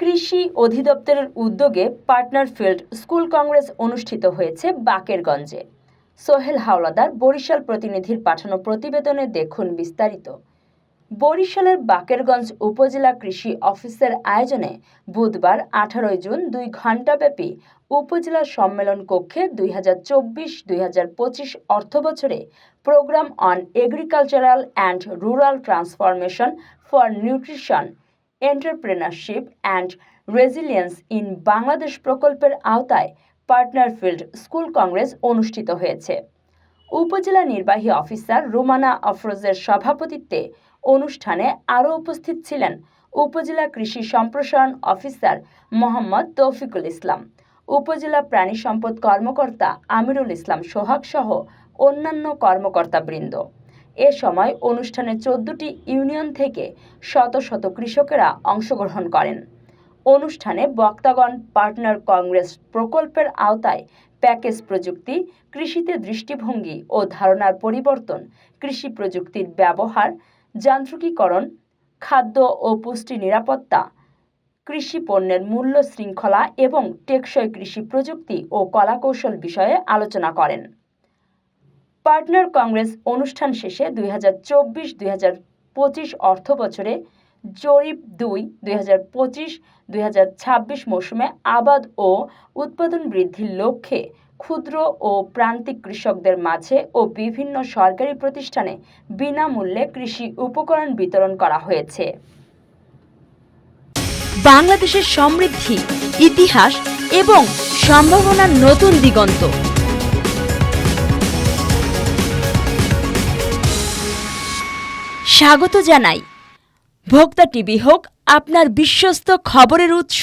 কৃষি অধিদপ্তরের উদ্যোগে পার্টনার ফিল্ড স্কুল কংগ্রেস অনুষ্ঠিত হয়েছে বাকেরগঞ্জে। সোহেল হাওলাদার বরিশাল প্রতিনিধির পাঠানো প্রতিবেদনে দেখুন বিস্তারিত। বরিশালের বাকেরগঞ্জ উপজেলা কৃষি অফিসের আয়োজনে বুধবার আঠারোই জুন দুই ঘণ্টাব্যাপী উপজেলা সম্মেলন কক্ষে দুই হাজার চব্বিশ দুই হাজার পঁচিশ অর্থবছরে programme on agricultural and rural transformation for nutrition entrepreneurship and resilience in Bangladesh প্রকল্পের আওতায় পার্টনার ফিল্ড স্কুল কংগ্রেস অনুষ্ঠিত হয়েছে। উপজেলা নির্বাহী অফিসার রুমানা আফরোজের সভাপতিত্বে অনুষ্ঠানে আরও উপস্থিত ছিলেন উপজেলা কৃষি সম্প্রসারণ অফিসার মোহাম্মদ তৌফিকুল ইসলাম, উপজেলা প্রাণী সম্পদ কর্মকর্তা আমিরুল ইসলাম সোহাগ সহ অন্যান্য কর্মকর্তাবৃন্দ। এ সময় অনুষ্ঠানে চোদ্দটি ইউনিয়ন থেকে শত শত কৃষকেরা অংশগ্রহণ করেন। অনুষ্ঠানে বক্তাগণ পার্টনার কংগ্রেস প্রকল্পের আওতায় প্যাকেজ প্রযুক্তি, কৃষিতে দৃষ্টিভঙ্গি ও ধারণার পরিবর্তন, কৃষি প্রযুক্তির ব্যবহার, যান্ত্রিকীকরণ, খাদ্য ও পুষ্টি নিরাপত্তা, কৃষি পণ্যের মূল্য শৃঙ্খলা এবং টেকসই কৃষি প্রযুক্তি ও কলাকৌশল বিষয়ে আলোচনা করেন। পার্টনার কংগ্রেস অনুষ্ঠান শেষে দুই হাজার চব্বিশ, দুই হাজার পঁচিশ অর্থ বছরে জরিপ দুই দুই হাজার পঁচিশ, দুই হাজার ছাব্বিশ মৌসুমে আবাদ ও উৎপাদন বৃদ্ধির লক্ষ্যে ক্ষুদ্র ও প্রান্তিক কৃষকদের মাঝে ও বিভিন্ন সরকারি প্রতিষ্ঠানে বিনামূল্যে কৃষি উপকরণ বিতরণ করা হয়েছে। বাংলাদেশের সমৃদ্ধি, ইতিহাস এবং সম্ভাবনার নতুন দিগন্ত। স্বাগত জানাই। ভোক্তা টিভি হোক আপনার বিশ্বস্ত খবরের উৎস।